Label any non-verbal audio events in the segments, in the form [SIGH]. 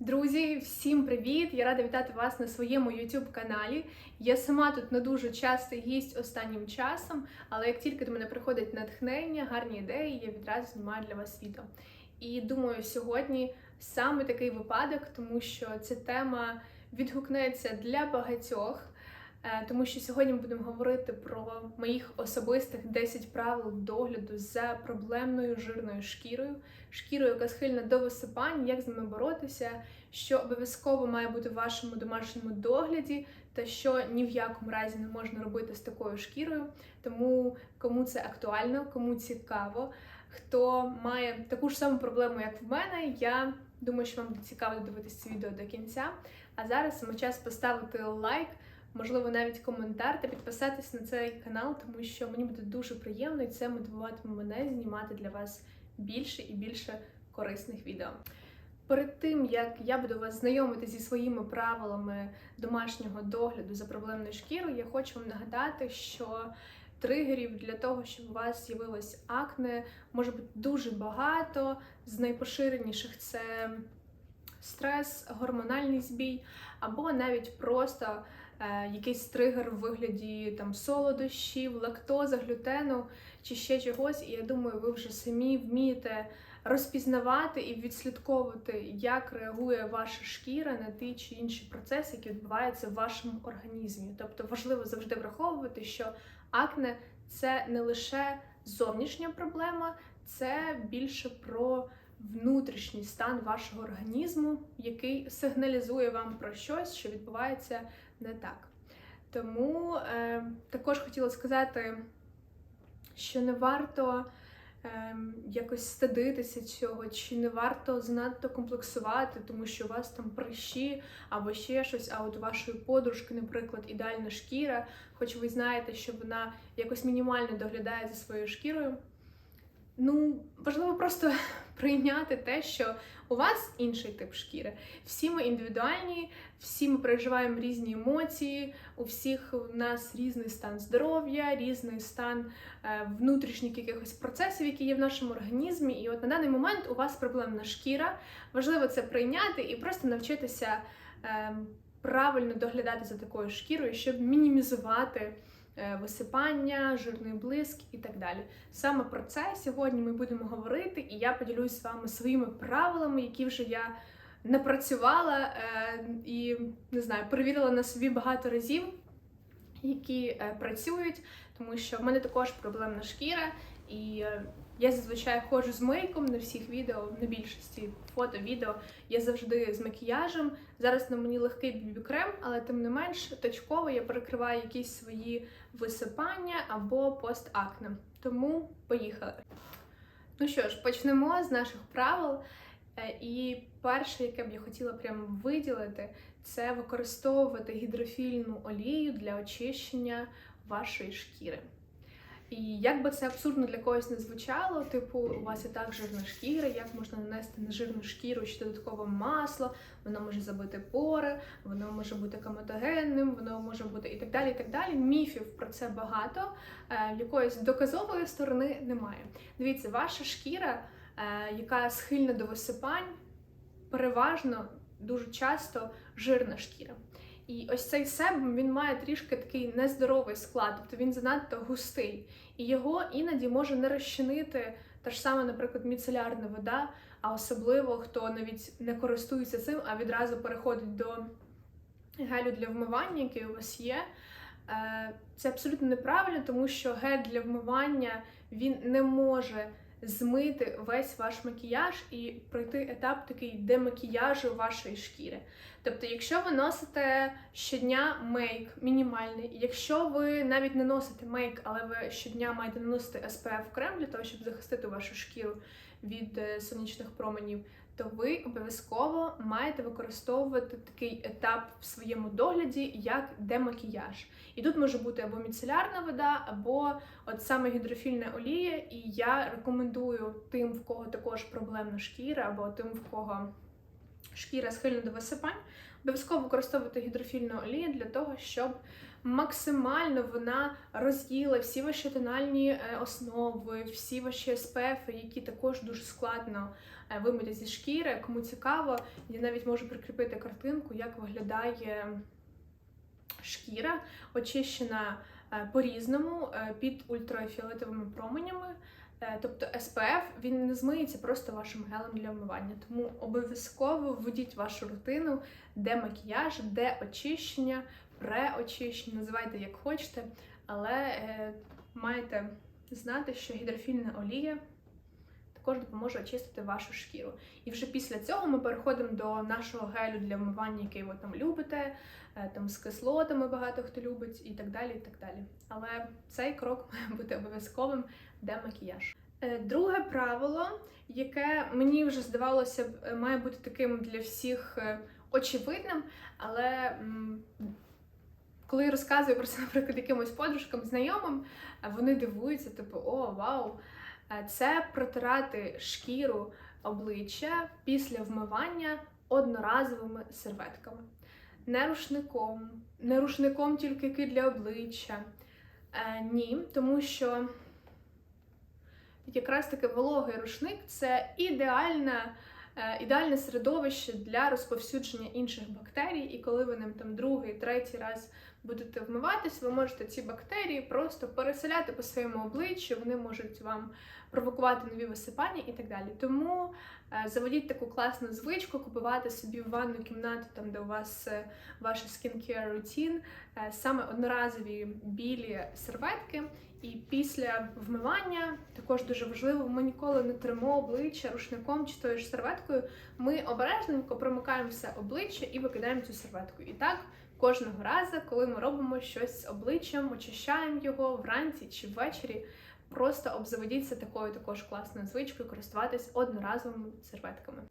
Друзі, всім привіт! Я рада вітати вас на своєму YouTube каналі. Я сама тут не дуже часто гість останнім часом, але як тільки до мене приходить натхнення, гарні ідеї, я відразу знімаю для вас відео. І думаю, сьогодні саме такий випадок, тому що ця тема відгукнеться для багатьох. Е, Тому що сьогодні ми будемо говорити про моїх особистих 10 правил догляду за проблемною жирною шкірою, шкірою, яка схильна до висипань, як з ними боротися, що обов'язково має бути в вашому домашньому догляді, та що ні в якому разі не можна робити з такою шкірою. Тому кому це актуально, кому цікаво, хто має таку ж саму проблему, як в мене, я думаю, що вам буде цікаво дивитися це відео до кінця. А зараз саме час поставити лайк можливо, навіть коментар та підписатись на цей канал, тому що мені буде дуже приємно і це мотивуватиме мене знімати для вас більше і більше корисних відео. Перед тим як я буду вас знайомити зі своїми правилами домашнього догляду за проблемною шкірою, я хочу вам нагадати, що тригерів для того, щоб у вас з'явилось акне, може бути дуже багато. З найпоширеніших це стрес, гормональний збій, або навіть просто якийсь тригер в вигляді там солодощів, лактоза, глютену чи ще чогось. І я думаю, ви вже самі вмієте розпізнавати і відслідковувати, як реагує ваша шкіра на ті чи інші процеси, які відбуваються в вашому організмі. Тобто важливо завжди враховувати, що акне це не лише зовнішня проблема, це більше про внутрішній стан вашого організму, який сигналізує вам про щось, що відбувається не так. Тому е, також хотіла сказати, що не варто е, якось стидитися цього, чи не варто занадто комплексувати, тому що у вас там прищі або ще щось, а от вашої подружки, наприклад, ідеальна шкіра, хоч ви знаєте, що вона якось мінімально доглядає за своєю шкірою. Ну, важливо просто [LAUGHS] прийняти те, що у вас інший тип шкіри. Всі ми індивідуальні, всі ми переживаємо різні емоції, у всіх у нас різний стан здоров'я, різний стан е, внутрішніх якихось процесів, які є в нашому організмі. І от на даний момент у вас проблемна шкіра. Важливо це прийняти і просто навчитися е, правильно доглядати за такою шкірою, щоб мінімізувати. Е, висипання, жирний блиск і так далі. Саме про це сьогодні ми будемо говорити, і я поділюсь з вами своїми правилами, які вже я напрацювала е, і не знаю, перевірила на собі багато разів, які е, працюють, тому що в мене також проблемна шкіра, і я зазвичай ходжу з мейком на всіх відео, на більшості фото, відео. Я завжди з макіяжем. Зараз на мені легкий бібі-крем, але тим не менш точково я перекриваю якісь свої висипання або постакне. Тому поїхали. Ну що ж, почнемо з наших правил. І перше, яке б я хотіла прямо виділити, це використовувати гідрофільну олію для очищення вашої шкіри. І як би це абсурдно для когось не звучало, типу, у вас і так жирна шкіра, як можна нанести на жирну шкіру ще додаткове масло, воно може забити пори, воно може бути коматогенним, воно може бути і так далі. і так далі. Міфів про це багато, е, якоїсь доказової сторони немає. Дивіться, ваша шкіра, е, яка схильна до висипань, переважно дуже часто жирна шкіра. І ось цей себум він має трішки такий нездоровий склад, тобто він занадто густий. І його іноді може не розчинити та ж саме, наприклад, міцелярна вода, а особливо хто навіть не користується цим, а відразу переходить до гелю для вмивання, який у вас є. Е, це абсолютно неправильно, тому що гель для вмивання він не може змити весь ваш макіяж і пройти етап такий демакіяжу вашої шкіри. Тобто, якщо ви носите щодня мейк мінімальний, якщо ви навіть не носите мейк, але ви щодня маєте наносити SPF крем для того, щоб захистити вашу шкіру від е, сонячних променів, то ви обов'язково маєте використовувати такий етап в своєму догляді, як демакіяж. І тут може бути або міцелярна вода, або от саме гідрофільна олія. І я рекомендую тим, в кого також проблемна шкіра, або тим, в кого шкіра схильна до висипань, обов'язково використовувати гідрофільну олію для того, щоб максимально вона роз'їла всі ваші тональні е, основи, всі ваші SPF, які також дуже складно е, вимити зі шкіри. Кому цікаво, я навіть можу прикріпити картинку, як виглядає шкіра, очищена е, по-різному під ультрафіолетовими променями. Е, Тобто СПФ він не змиється просто вашим гелем для вмивання. Тому обов'язково введіть вашу рутину, де макіяж, де очищення, преочищення, називайте як хочете, але е, маєте знати, що гідрофільна олія також допоможе очистити вашу шкіру. І вже після цього ми переходимо до нашого гелю для вмивання, який ви там любите, е, там з кислотами багато хто любить, і так далі. і так далі. Але цей крок [LAUGHS] має бути обов'язковим, де макіяж. Е, Друге правило, яке мені вже здавалося б, е, має бути таким для всіх очевидним, але коли я розказую про це, [LAUGHS] наприклад, якимось подружкам, знайомим, вони дивуються, типу, о, вау, це протирати шкіру обличчя після вмивання одноразовими серветками. Не рушником, не рушником тільки для обличчя. Е, ні, тому що якраз таки вологий рушник це ідеальна, е, ідеальне середовище для розповсюдження інших бактерій, і коли ви ним там другий, третій раз будете вмиватись, ви можете ці бактерії просто переселяти по своєму обличчю, вони можуть вам провокувати нові висипання і так далі. Тому е, заведіть таку класну звичку, купувати собі в ванну кімнату, там де у вас е, ваш skincare routine, е, саме одноразові білі серветки. І після вмивання також дуже важливо, ми ніколи не тримо обличчя рушником чи тою ж серветкою. Ми обережненько промикаємо все обличчя і викидаємо цю серветку. І так кожного разу, коли ми робимо щось з обличчям, очищаємо його вранці чи ввечері. Просто обзаведіться такою також класною звичкою користуватись одноразовими серветками.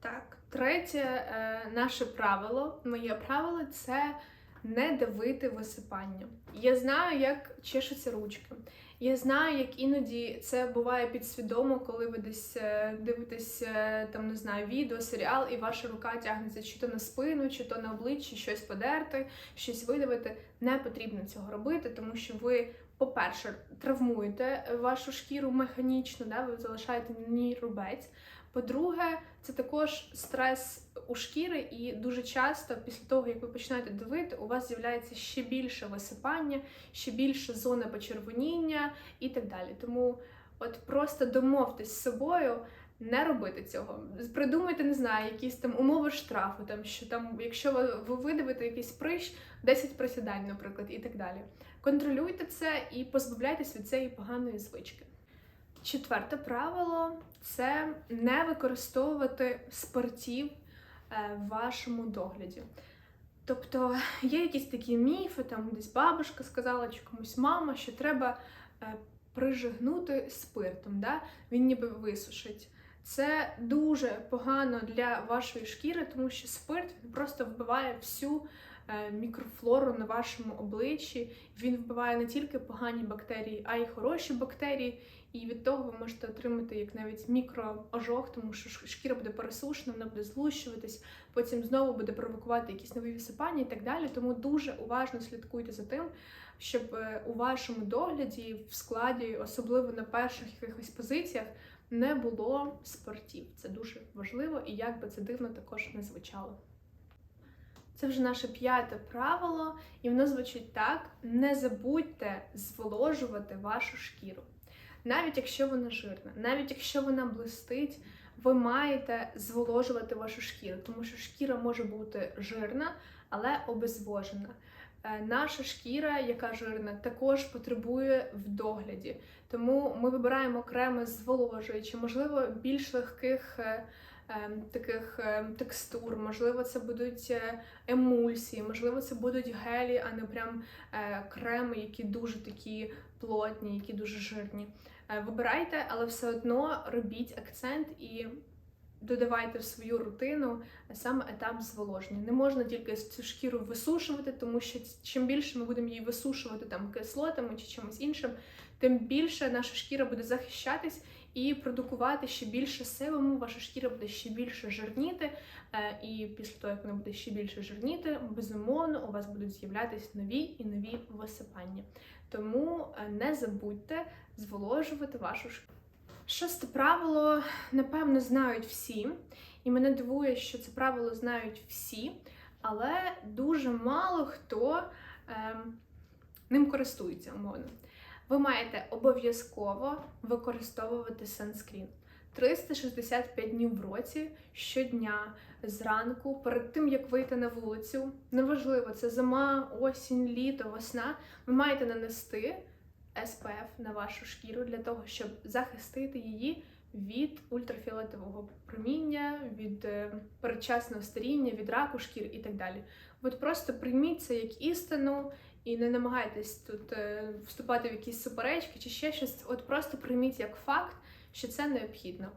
Так, третє е, наше правило, моє правило це не давити висипання. Я знаю, як чешуться ручки. Я знаю, як іноді це буває підсвідомо, коли ви десь е, дивитесь е, там, не знаю, відео, серіал, і ваша рука тягнеться чи то на спину, чи то на обличчі, щось подерти, щось видавити. Не потрібно цього робити, тому що ви, по-перше, травмуєте вашу шкіру механічно, да, ви залишаєте на ній рубець. По-друге, це також стрес у шкіри, і дуже часто, після того, як ви починаєте давити, у вас з'являється ще більше висипання, ще більше зони почервоніння і так далі. Тому от просто домовтесь з собою. Не робити цього. Придумайте, не знаю, якісь там умови штрафу, там що там, якщо ви, ви видавите якийсь прищ, 10 присідань, наприклад, і так далі. Контролюйте це і позбавляйтесь від цієї поганої звички. Четверте правило це не використовувати спиртів е, в вашому догляді. Тобто є якісь такі міфи, там десь бабушка сказала чи комусь мама, що треба е, прижигнути спиртом, да? він ніби висушить. Це дуже погано для вашої шкіри, тому що спирт він просто вбиває всю е, мікрофлору на вашому обличчі. Він вбиває не тільки погані бактерії, а й хороші бактерії. І від того ви можете отримати як навіть мікроожог, тому що шкіра буде пересушена, вона буде злущуватись, потім знову буде провокувати якісь нові висипання і так далі. Тому дуже уважно слідкуйте за тим, щоб е, у вашому догляді в складі, особливо на перших якихось позиціях, не було спиртів. Це дуже важливо, і як би це дивно також не звучало. Це вже наше п'яте правило, і воно звучить так: не забудьте зволожувати вашу шкіру. Навіть якщо вона жирна, навіть якщо вона блистить, ви маєте зволожувати вашу шкіру, тому що шкіра може бути жирна, але обезвожена. Е, Наша шкіра, яка жирна, також потребує в догляді. Тому ми вибираємо креми зволожуючі, можливо, більш легких е, таких е, текстур, можливо, це будуть е, емульсії, можливо, це будуть гелі, а не прям е, креми, які дуже такі плотні, які дуже жирні. Е, Вибирайте, але все одно робіть акцент і додавайте в свою рутину саме етап зволоження. Не можна тільки цю шкіру висушувати, тому що чим більше ми будемо її висушувати там кислотами чи чимось іншим, тим більше наша шкіра буде захищатись і продукувати ще більше себуму, ваша шкіра буде ще більше жирніти. Е, І після того, як вона буде ще більше жирніти, безумовно, у вас будуть з'являтися нові і нові висипання. Тому е, не забудьте зволожувати вашу шкіру. Шосте правило, напевно, знають всі, і мене дивує, що це правило знають всі, але дуже мало хто ем, ним користується умовно. Ви маєте обов'язково використовувати санскрін 365 днів в році щодня зранку, перед тим як вийти на вулицю. Неважливо, це зима, осінь, літо, весна. Ви маєте нанести SPF на вашу шкіру для того, щоб захистити її від ультрафіолетового проміння, від е, передчасного старіння, від раку шкір і так далі. От просто прийміть це як істину і не намагайтесь тут е, вступати в якісь суперечки чи ще щось. От просто прийміть як факт, що це необхідно.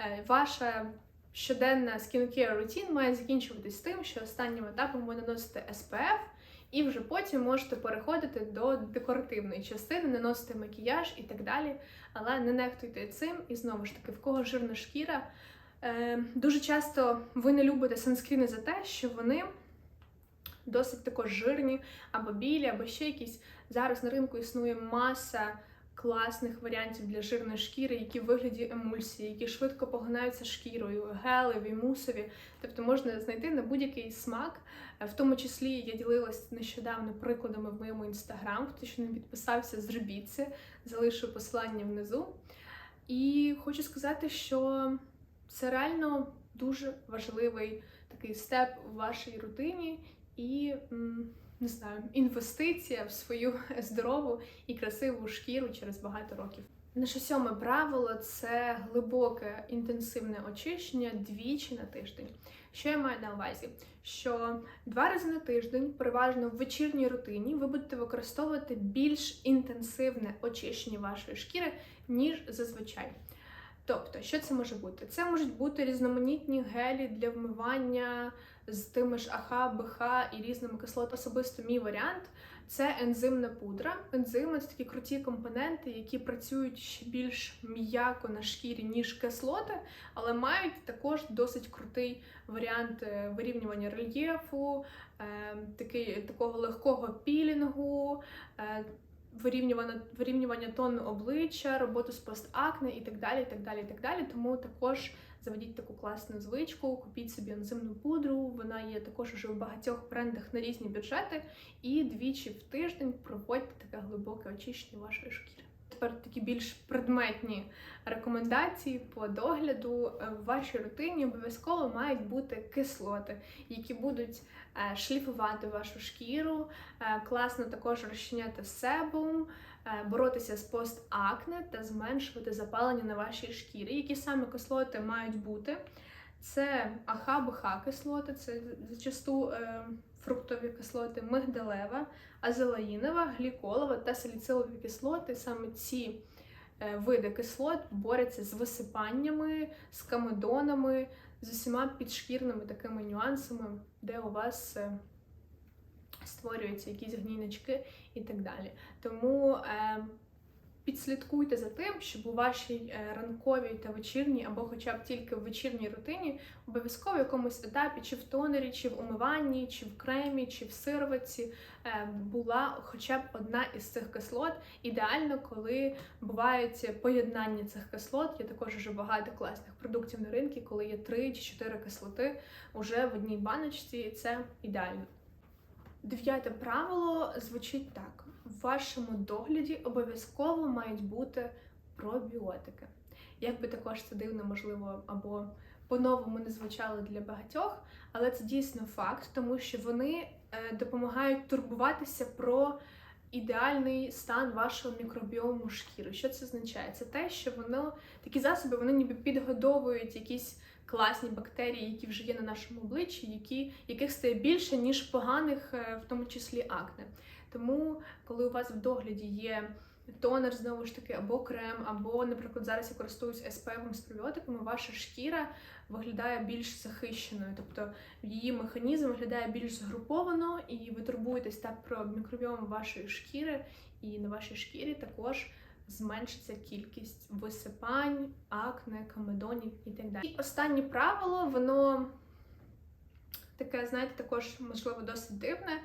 Е, Ваша щоденна skincare рутін має закінчуватись тим, що останнім етапом ви наносите SPF, і вже потім можете переходити до декоративної частини, наносити макіяж і так далі. Але не нехтуйте цим. І знову ж таки, в кого жирна шкіра. Е, дуже часто ви не любите санскріни за те, що вони досить також жирні, або білі, або ще якісь. Зараз на ринку існує маса класних варіантів для жирної шкіри, які в вигляді емульсії, які швидко поглинаються шкірою, гелеві, мусові. Тобто можна знайти на будь-який смак. Е, В тому числі я ділилась нещодавно прикладами в моєму інстаграм. Хто ще не підписався, зробіть це, залишу посилання внизу. І хочу сказати, що це реально дуже важливий такий степ в вашій рутині і не знаю, інвестиція в свою [LAUGHS] здорову і красиву шкіру через багато років. Наше сьоме правило це глибоке інтенсивне очищення двічі на тиждень. Що я маю на увазі? Що два рази на тиждень, переважно в вечірній рутині, ви будете використовувати більш інтенсивне очищення вашої шкіри, ніж зазвичай. Тобто, що це може бути? Це можуть бути різноманітні гелі для вмивання з тими ж АХ, БХ і різними кислотами. Особисто мій варіант це ензимна пудра. Ензими це такі круті компоненти, які працюють ще більш м'яко на шкірі, ніж кислоти, але мають також досить крутий варіант е, вирівнювання рельєфу, е, такий, такого легкого пілінгу. е, Вирівнювання, вирівнювання тону обличчя, роботу з постакне і так далі. і так далі, і так далі. Тому також заведіть таку класну звичку, купіть собі ензимну пудру. Вона є також уже в багатьох брендах на різні бюджети. І двічі в тиждень проводьте таке глибоке очищення вашої шкіри. Тепер такі більш предметні рекомендації по догляду Е, в вашій рутині обов'язково мають бути кислоти, які будуть е, шліфувати вашу шкіру, е, класно також розчиняти себум, е, боротися з постакне та зменшувати запалення на вашій шкірі. Які саме кислоти мають бути? Це АХ-БХ кислоти, це зачасту е, фруктові кислоти, мигдалева, азелаїнова, гліколова та саліцилові кислоти. Саме ці е, види кислот борються з висипаннями, з камедонами, з усіма підшкірними такими нюансами, де у вас е, створюються якісь гнійнички і так далі. Тому е, підслідкуйте за тим, щоб у вашій е, ранковій та вечірній, або хоча б тільки в вечірній рутині, обов'язково в якомусь етапі, чи в тонері, чи в умиванні, чи в кремі, чи в сироватці е, була хоча б одна із цих кислот. Ідеально, коли бувають поєднання цих кислот. Є також вже багато класних продуктів на ринку, коли є 3 чи 4 кислоти уже в одній баночці, і це ідеально. Дев'яте правило звучить так: в вашому догляді обов'язково мають бути пробіотики. Як би також це дивно, можливо, або по-новому не звучало для багатьох, але це дійсно факт, тому що вони е, допомагають турбуватися про ідеальний стан вашого мікробіому шкіри. Що це означає? Це те, що воно такі засоби вони ніби підгодовують якісь класні бактерії, які вже є на нашому обличчі, які, яких стає більше, ніж поганих, е, в тому числі акне. Тому, коли у вас в догляді є тонер, знову ж таки, або крем, або, наприклад, зараз я користуюсь SPF з пробіотиками, ваша шкіра виглядає більш захищеною, тобто її механізм виглядає більш згруповано, і ви турбуєтесь так про мікробіом вашої шкіри, і на вашій шкірі також зменшиться кількість висипань, акне, комедонів і так далі. І останнє правило, воно таке, знаєте, також можливо досить дивне,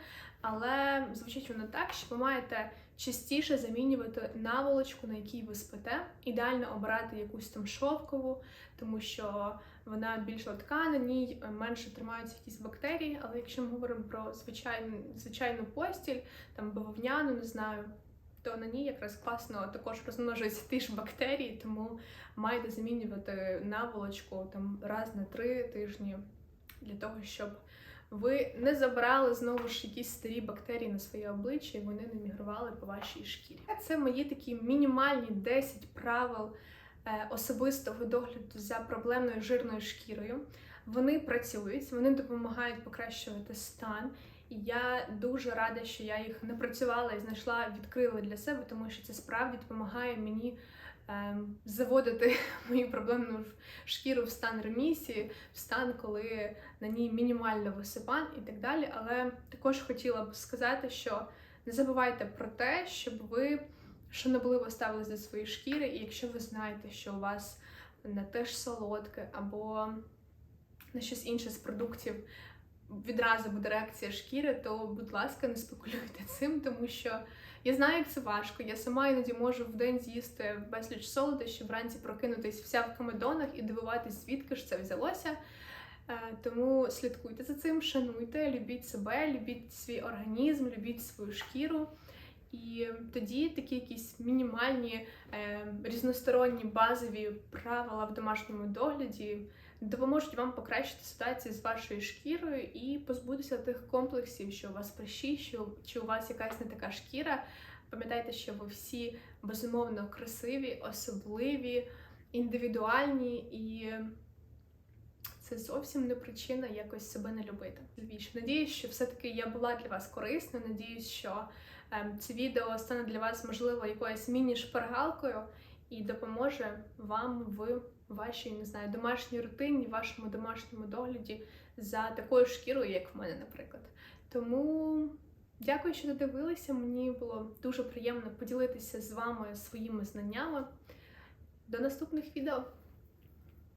але звучить воно так, що ви маєте частіше замінювати наволочку, на якій ви спите. Ідеально обирати якусь там шовкову, тому що вона більш легка, на ній менше тримаються якісь бактерії. Але якщо ми говоримо про звичайну, звичайну постіль, там бавовняну, не знаю. То на ній якраз класно також розмножуються ті ж бактерії, тому маєте замінювати наволочку там раз на три тижні для того, щоб ви не забрали знову ж якісь старі бактерії на своє обличчя і вони не мігрували по вашій шкірі. Це мої такі мінімальні 10 правил е, особистого догляду за проблемною жирною шкірою. Вони працюють, вони допомагають покращувати стан. І я дуже рада, що я їх напрацювала і знайшла, відкрила для себе, тому що це справді допомагає мені заводити [LAUGHS] мою проблемну шкіру в стан ремісії, в стан, коли на ній мінімально висипань і так далі. Але також хотіла б сказати, що не забувайте про те, щоб ви шанобливо ставились до своєї шкіри, і якщо ви знаєте, що у вас на те ж солодке або на щось інше з продуктів відразу буде реакція шкіри, то, будь ласка, не спекулюйте цим, тому що я знаю, як це важко. Я сама іноді можу в день з'їсти безліч солодощів, вранці прокинутись вся в комедонах і дивуватись, звідки ж це взялося. Е, Тому слідкуйте за цим, шануйте, любіть себе, любіть свій організм, любіть свою шкіру. І тоді такі якісь мінімальні е, різносторонні базові правила в домашньому догляді допоможуть вам покращити ситуацію з вашою шкірою і позбутися тих комплексів, що у вас прищі, що чи у вас якась не така шкіра. Пам'ятайте, що ви всі безумовно красиві, особливі, індивідуальні і. Це зовсім не причина якось себе не любити. Звісно, надіюсь, що все-таки я була для вас корисна. Надіюсь, що ем, це відео стане для вас, можливо, якоюсь міні-шпаргалкою і допоможе вам в вашій не знаю, домашній рутині, вашому домашньому догляді за такою шкірою, як в мене, наприклад. Тому дякую, що додивилися. Мені було дуже приємно поділитися з вами своїми знаннями. До наступних відео!